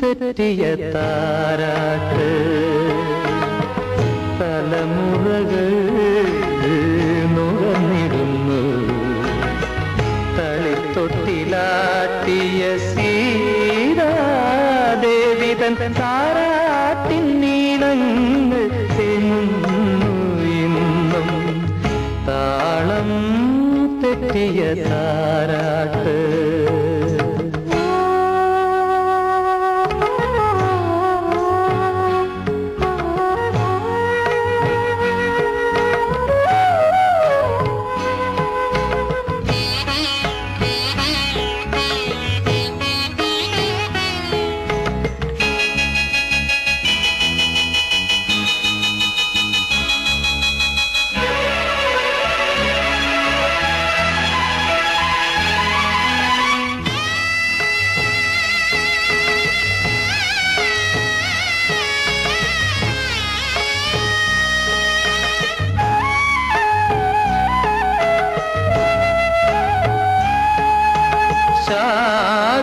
തെറ്റിയ താരാട്ട് തലമുറകൾ നുറന്നിടുന്നു. തളിത്തൊട്ടിലാട്ടിയ സീതാദേവിതൻ താരാട്ടിൻ നീളങ്ങൾ തെങ്ങുന്നു ഇന്നും. താളം തെറ്റിയ താരാട്ട്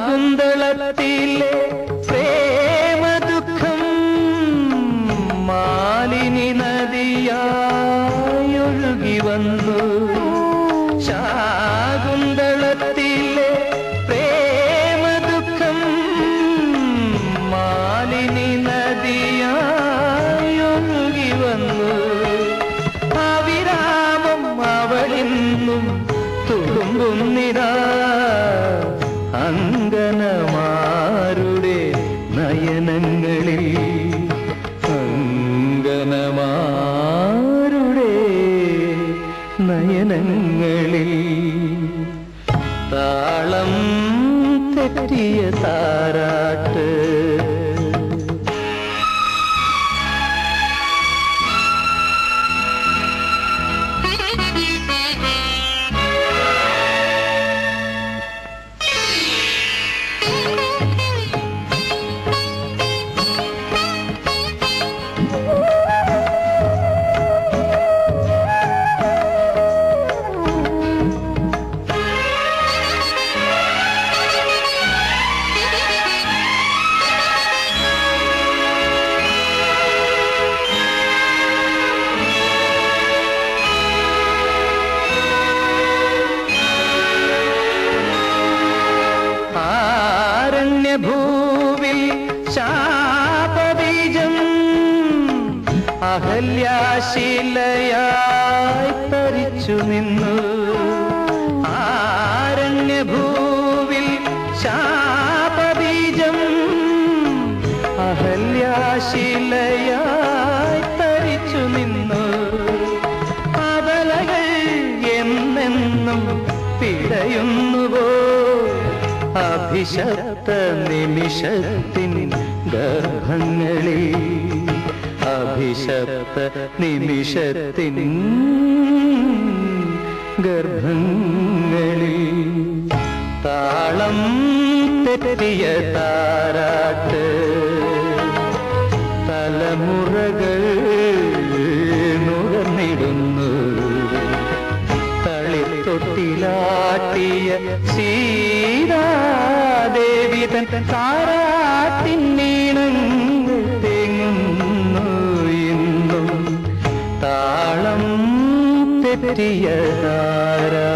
ശാകുന്തളത്തിലെ പ്രേമദുഃഖം മാലിനി നദിയായൊഴുകി വന്നു. ശാകുന്തളത്തിലെ പ്രേമദുഃഖം മാലിനി നദിയായൊഴുകി വന്നു. അവിരാമം അവളിന്നും തുളുമ്പുന്നിതാ. അങ്കനമാരുടെ നയനങ്ങളിൽ അങ്കനമാരുടെ നയനങ്ങളിൽ താളം തെറ്റിയ താരാട്ട് ആരണ്യഭൂവിൽ ശാപബീജം അഹല്യാശീലയായി തരിച്ചു നിന്നു. ആരണ്യഭൂവിൽ ശാപബീജം അഹല്യാശീലയായി തരിച്ചു നിന്നു. അവലകൾ എന്നെന്നും പിടയുന്നുവോ? അഭിശപ്ത നിമിഷത്തിൻ ഗർഭങ്ങളിൽ. അഭിശപ്ത നിമിഷത്തിൻ ഗർഭങ്ങളിൽ. താളം തെറ്റിയ താരാട്ട്. തലമുറകൾ തളിത്തൊട്ടിലാട്ടിയ സീതാദേവി തൻ നീണങ്ങൾ തേങ്ങുന്നു ഇന്നും. താളം തെറ്റിയ താരാ